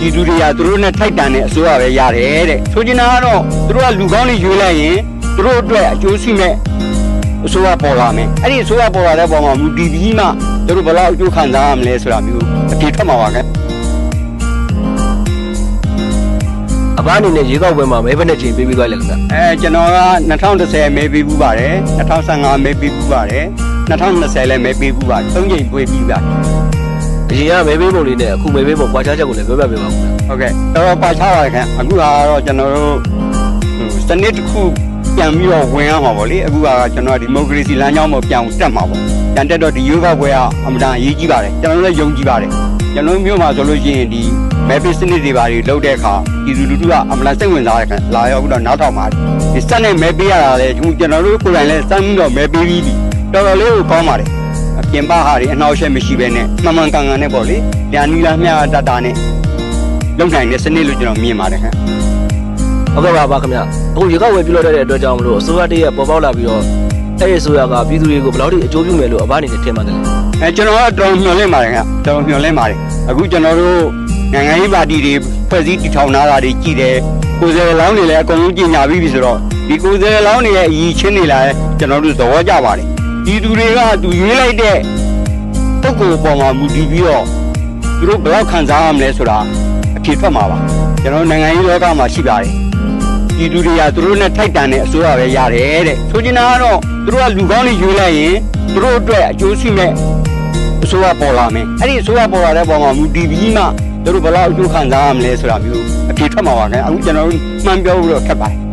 ဒီလူတွေကသူတို့နဲ့ထိုက်တန်တဲ့အစိုးရပဲရတယ်တဲ့ဆိုချင်တာကတော့သူတို့ကလူကောင်းတွေရွေးလိုက်ရင်သူတို့အတွက်အကျိုးရှိမဲ့အစိုးရပေါ်လာမယ်အဲ့ဒီအစိုးရပေါ်လာတဲ့ပုံမှာမူတည်ပြီးမှသူတို့ဘယ်လောက်အကျိုးခံစားရမလဲဆိုတာမျိုးအပြေထွက်မှာပါခင်အဘအနေနဲ့ရေကောက်ပွဲမှာမဲဘက်နဲ့ချိန်ပေးပြီးသွားလဲခင်ဗျအဲကျွန်တော်က2010မဲပေးဘူးပါတယ်2015မဲပေးဘူးပါတယ်2020လည်းမဲပေးဘူးပါတယ်၃ချိန်ပေးပြီးပါတယ်အ ရင်ကမဲပေးပုံလေးနဲ့အခုမဲပေးပုံကွာခြားချက်ကိုလည်းပြောပြပေးပါဦးခင်ဗျဟုတ်ကဲ့တော်တော်ပါချပါတယ်ခင်အခုကတော့ကျွန်တော်တို့ဟိုစနစ်တစ်ခုပြန်ပြီးတော့ဝင်ရမှာပေါ့လေအခုကကျွန်တော်ဒီမိုကရေစီလမ်းကြောင်းပေါ်ပြန်တက်မှာပေါ့ပြန်တက်တော့ဒီယောဂပွဲကအမှန်တန်အရေးကြီးပါတယ်ကျွန်တော်တို့လည်းယုံကြည်ပါတယ်ကျွန်တော်တို့မျိုးမှာဆိုလို့ရှိရင်ဒီမဲပေးစနစ်တွေပါတွေလုပ်တဲ့အခါဒီလူလူထုကအမှန်တန်စိတ်ဝင်စားတယ်ခင်လာရောက်ပြီးတော့နောက်ထောင်ပါတယ်ဒီစက်နဲ့မဲပေးရတာလေကျွန်တော်တို့ကိုယ်တိုင်လည်းစမ်းပြီးတော့မဲပေးပြီးပြီတော်တော်လေးကိုကောင်းပါတယ် အပြင်ပဟာတွေအနှောက်အယှက်မရှိဘဲနဲ့မှန်မှန်ကန်ကန်နဲ့ပေါ့လေညာနီလာမျှတတာနဲ့လုံနိုင်တဲ့စနစ်လို့ကျွန်တော်မြင်ပါတယ်ခင်ဟုတ်ကဲ့ပါပါခင်ဗျအခုရေကောက်ပွဲပြုလုပ်တဲ့အတွက်ကြောင့်မလို့အစိုးရတည်းရဲ့ပေါ်ပေါက်လာပြီးတော့အဲ့ဒီအစိုးရကပြည်သူတွေကိုဘယ်လောက်ထိအကျိုးပြုမယ်လို့အဘအနေနဲ့ထင်ပါတယ်လဲဗျအဲကျွန်တော်ကတော်တော်မျှော်လင့်ပါတယ်ခင်တော်တော်မျှော်လင့်ပါတယ်အခုကျွန်တော်တို့နိုင်ငံရေးပါတီတွေဖွဲ့စည်းတည်ထောင်လာတာတွေကြည်တယ်ကိုယ်စားလှယ်လောင်းတွေလည်းအကုန်လုံးကြီးညာပြီးပြီဆိုတော့ဒီကိုယ်စားလှယ်လောင်းတွေရဲ့အည်ချင်းတွေလည်းကျွန်တော်တို့သဘောကျပါတယ် ဒီသူတွေကသူရွေးလိုက်တဲ့ပုဂ္ဂိုလ်ပေါ်မှာမူတည်ပြီးတော့သူတို့ဘယ်လောက်ခံစားရမလဲဆိုတာအဖြေထွက်မှာပါကျွန်တော်နိုင်ငံရေးလောကမှာရှိပါတယ်ဒီလူတွေကသူတို့နဲ့ထိုက်တန်တဲ့အစိုးရပဲရတယ်တဲ့ဆိုချင်တာကတော့သူတို့ကလူကောင်းတွေရွေးလိုက်ရင်သူတို့အတွက်အကျိုးရှိမဲ့အစိုးရပေါ်လာမယ်အဲ့ဒီအစိုးရပေါ်လာတဲ့ပုံမှာမူတည်ပြီးမှသူတို့ဘယ်လောက်အကျိုးခံစားရမလဲဆိုတာမျိုးအပြေထွက်မှာပါခင်အခုကျွန်တော်တို့မှန်ပြောလို့တော့ခက်ပါတယ်